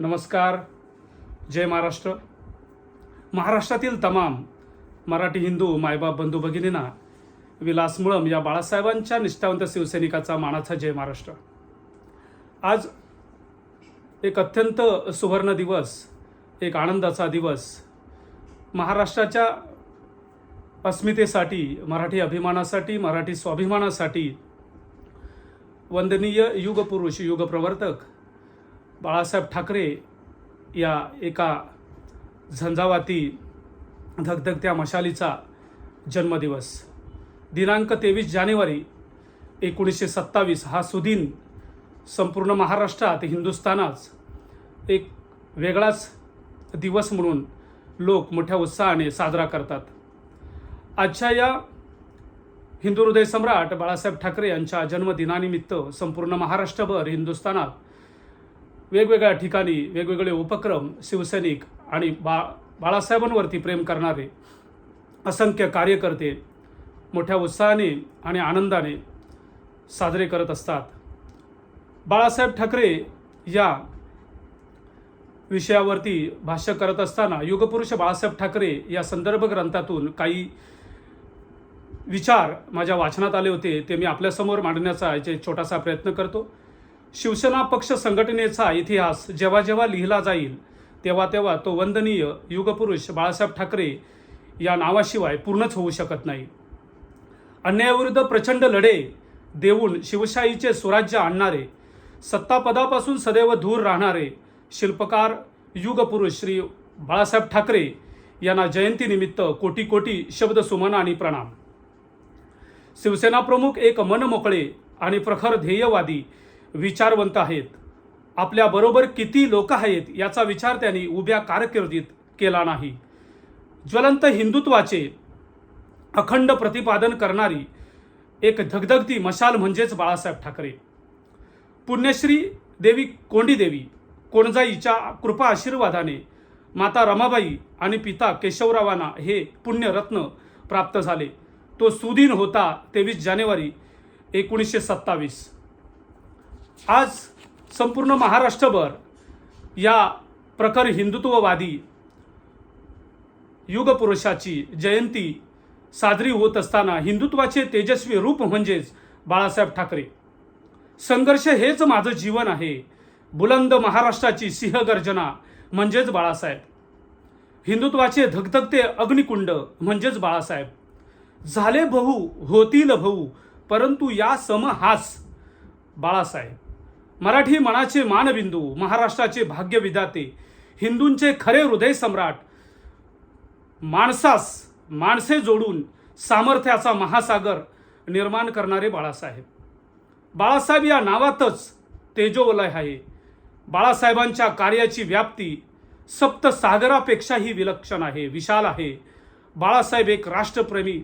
नमस्कार. जय महाराष्ट्र. महाराष्ट्रातील तमाम मराठी हिंदू मायबाप बंधू भगिनींना विलास मुळम या बाळासाहेबांच्या निष्ठावंत शिवसैनिकाचा मानाचा जय महाराष्ट्र. आज एक अत्यंत सुवर्ण दिवस एक आनंदाचा दिवस. महाराष्ट्राच्या अस्मितेसाठी मराठी अभिमानासाठी मराठी स्वाभिमानासाठी वंदनीय युगपुरुष युगप्रवर्तक बाळासाहेब ठाकरे या एका झंझावाती धगधगत्या मशालीचा जन्मदिवस. दिनांक तेवीस जानेवारी एकोणीसशे सत्तावीस हा सुदिन संपूर्ण महाराष्ट्रात हिंदुस्थानात एक वेगळाच दिवस म्हणून लोक मोठ्या उत्साहाने साजरा करतात. आजच्या या हिंदू हृदय सम्राट बाळासाहेब ठाकरे यांच्या जन्मदिनानिमित्त संपूर्ण महाराष्ट्रभर हिंदुस्थानात वेगवेगळ्या ठिकाणी वेगवेगळे उपक्रम शिवसैनिक आणि बा बाळासाहेबांवरती प्रेम करणारे असंख्य कार्यकर्ते मोठ्या उत्साहाने आणि आनंदाने साजरे करत असतात. बाळासाहेब ठाकरे या विषयावरती भाष्य करत असताना युगपुरुष बाळासाहेब ठाकरे या संदर्भ ग्रंथातून काही विचार माझ्या वाचनात आले होते ते मी आपल्यासमोर मांडण्याचा याचे छोटासा प्रयत्न करतो. शिवसेना पक्ष संघटनेचा इतिहास जेव्हा जेव्हा लिहिला जाईल तेव्हा तेव्हा तो वंदनीय युगपुरुष बाळासाहेब ठाकरे या नावाशिवाय पूर्णच होऊ शकत नाही. अन्यायाविरुद्ध प्रचंड लढे देऊन शिवशाहीचे स्वराज्य आणणारे सत्तापदापासून सदैव दूर राहणारे शिल्पकार युगपुरुष श्री बाळासाहेब ठाकरे यांना जयंतीनिमित्त कोटी कोटी शब्दसुमन आणि प्रणाम. शिवसेना प्रमुख एक मनमोकळे आणि प्रखर ध्येयवादी विचारवंत आहेत. आपल्याबरोबर किती लोक आहेत याचा विचार त्यांनी उभ्या कारकिर्दीत केला नाही. ज्वलंत हिंदुत्वाचे अखंड प्रतिपादन करणारी एक धगधगती मशाल म्हणजेच बाळासाहेब ठाकरे. पुण्यश्री देवी कोंडीदेवी कोणजाईच्या कृपा आशीर्वादाने माता रमाबाई आणि पिता केशवरावांना हे पुण्यरत्न प्राप्त झाले. तो सुदिन होता तेवीस जानेवारी एकोणीसशे सत्तावीस. आज संपूर्ण महाराष्ट्रभर या प्रखर हिंदुत्ववादी युगपुरुषाची जयंती साजरी होत असताना हिंदुत्वाचे तेजस्वी रूप म्हणजेच बाळासाहेब ठाकरे. संघर्ष हेच माझं जीवन आहे. बुलंद महाराष्ट्राची सिंहगर्जना म्हणजेच बाळासाहेब. हिंदुत्वाचे धगधगते अग्निकुंड म्हणजेच बाळासाहेब. झाले बहू होतील भाऊ परंतु या सम हाच बाळासाहेब. मराठी मनाचे मानबिंदू महाराष्ट्राचे भाग्यविधाते हिंदूंचे खरे हृदय सम्राट माणसास माणसे जोडून सामर्थ्याचा महासागर निर्माण करणारे बाळासाहेब. बाळासाहेब या नावातच तेजोवलय आहे. बाळासाहेबांच्या कार्याची व्याप्ती सप्तसागरापेक्षाही विलक्षण आहे विशाल आहे. बाळासाहेब एक राष्ट्रप्रेमी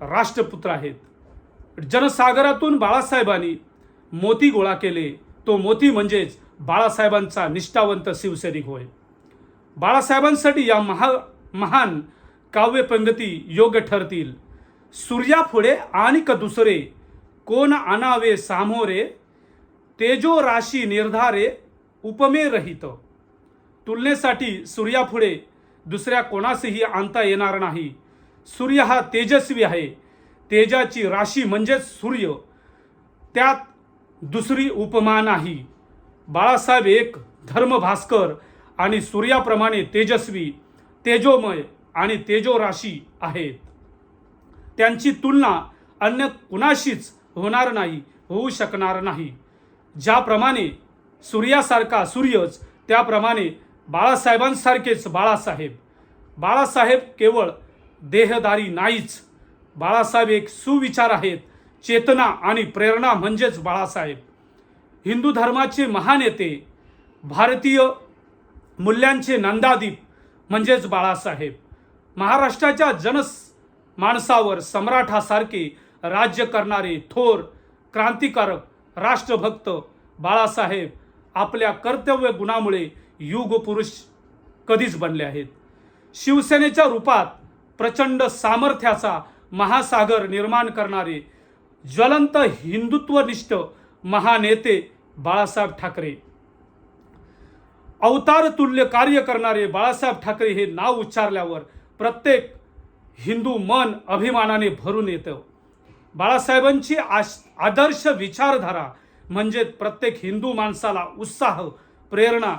राष्ट्रपुत्र आहेत. जनसागरातून बाळासाहेबांनी मोती गोळा केले. तो मोती म्हणजेच बाळासाहेबांचा निष्ठावंत शिवसैनिक होय. बाळासाहेबांसाठी या महा महान काव्यपंगती योग्य ठरतील. सूर्यापुढे आणि क दुसरे कोण आणावे सामोरे तेजो राशी निर्धारे उपमे रहित. तुलनेसाठी सूर्यापुढे दुसऱ्या कोणासही आणता येणार नाही. सूर्य हा तेजस्वी आहे. तेजाची राशी म्हणजेच सूर्य. त्यात दुसरी उपमा नाही. बाळासाहेब एक धर्मभास्कर आणि सूर्याप्रमाणे तेजस्वी तेजोमय आणि तेजोराशी आहेत. त्यांची तुलना अन्य कुणाशीच होणार नाही होऊ शकणार नाही. ज्याप्रमाणे सूर्यासारखा सूर्यच त्याप्रमाणे बाळासाहेबांसारखेच बाळासाहेब. बाळासाहेब केवळ देहदारी नाहीच. बाळासाहेब एक सुविचार आहेत चेतना आणि प्रेरणा म्हणजेच बाळासाहेब. हिंदू धर्माचे महानेते भारतीय मूल्यांचे नंदादीप म्हणजेच बाळासाहेब. महाराष्ट्राच्या जनस माणसावर सम्राटासारखे राज्य करणारे थोर क्रांतिकारक राष्ट्रभक्त बाळासाहेब आपल्या कर्तव्य गुणामुळे युग पुरुष कधीच बनले आहेत. शिवसेनेच्या रूपात प्रचंड सामर्थ्याचा महासागर निर्माण करणारे ज्वलंत हिंदुत्वनिष्ठ महानेते बाळासाहेब ठाकरे. अवतार तुल्य कार्य करणारे बाळासाहेब ठाकरे हे नाव उच्चारल्यावर प्रत्येक हिंदू मन अभिमानाने भरून येतं. बाळासाहेबांची आश आदर्श विचारधारा म्हणजे प्रत्येक हिंदू माणसाला उत्साह प्रेरणा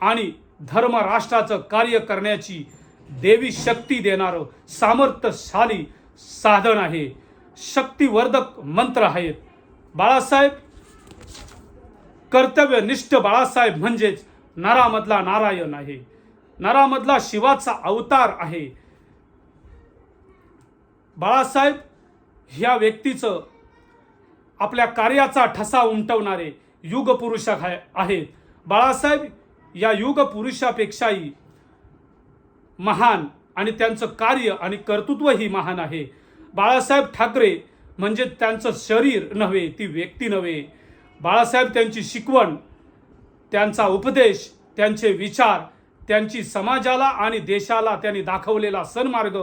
आणि धर्म राष्ट्राचं कार्य करण्याची देवी शक्ती देणारं सामर्थ्यशाली साधन आहे. शक्तिवर्धक मंत्र आहेत. बाळासाहेब कर्तव्यनिष्ठ बाळासाहेब म्हणजेच नरामधला नारायण आहे. नरामधला शिवाचा अवतार आहे. बाळासाहेब ह्या व्यक्तीचं आपल्या कार्याचा ठसा उमटवणारे युगपुरुष आहेत. बाळासाहेब या युगपुरुषापेक्षाही महान आणि त्यांचं कार्य आणि कर्तृत्वही महान आहे. बाळासाहेब ठाकरे म्हणजे त्यांचं शरीर नव्हे ती व्यक्ती नव्हे. बाळासाहेब त्यांची शिकवण त्यांचा उपदेश त्यांचे विचार त्यांची समाजाला आणि देशाला त्यांनी दाखवलेला सन्मार्ग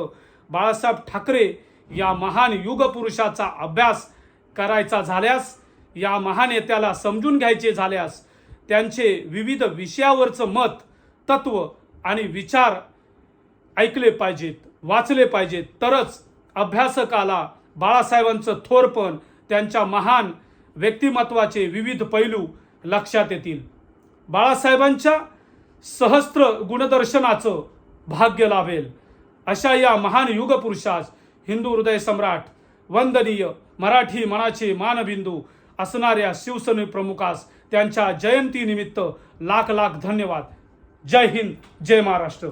बाळासाहेब ठाकरे या महान युगपुरुषाचा अभ्यास करायचा झाल्यास या महान नेत्याला समजून घ्यायचे झाल्यास त्यांचे विविध विषयावरचं मत तत्व आणि विचार ऐकले पाहिजेत वाचले पाहिजेत. तरच अभ्यासकाला बाळासाहेबांचं थोरपण त्यांच्या महान व्यक्तिमत्वाचे विविध पैलू लक्षात येतील. बाळासाहेबांच्या सहस्त्र गुणदर्शनाचं भाग्य लाभेल. अशा या महान युगपुरुषास हिंदू हृदय सम्राट वंदनीय मराठी मनाचे मानबिंदू असणाऱ्या शिवसेने प्रमुखास त्यांच्या जयंतीनिमित्त लाख लाख धन्यवाद. जय हिंद जय महाराष्ट्र.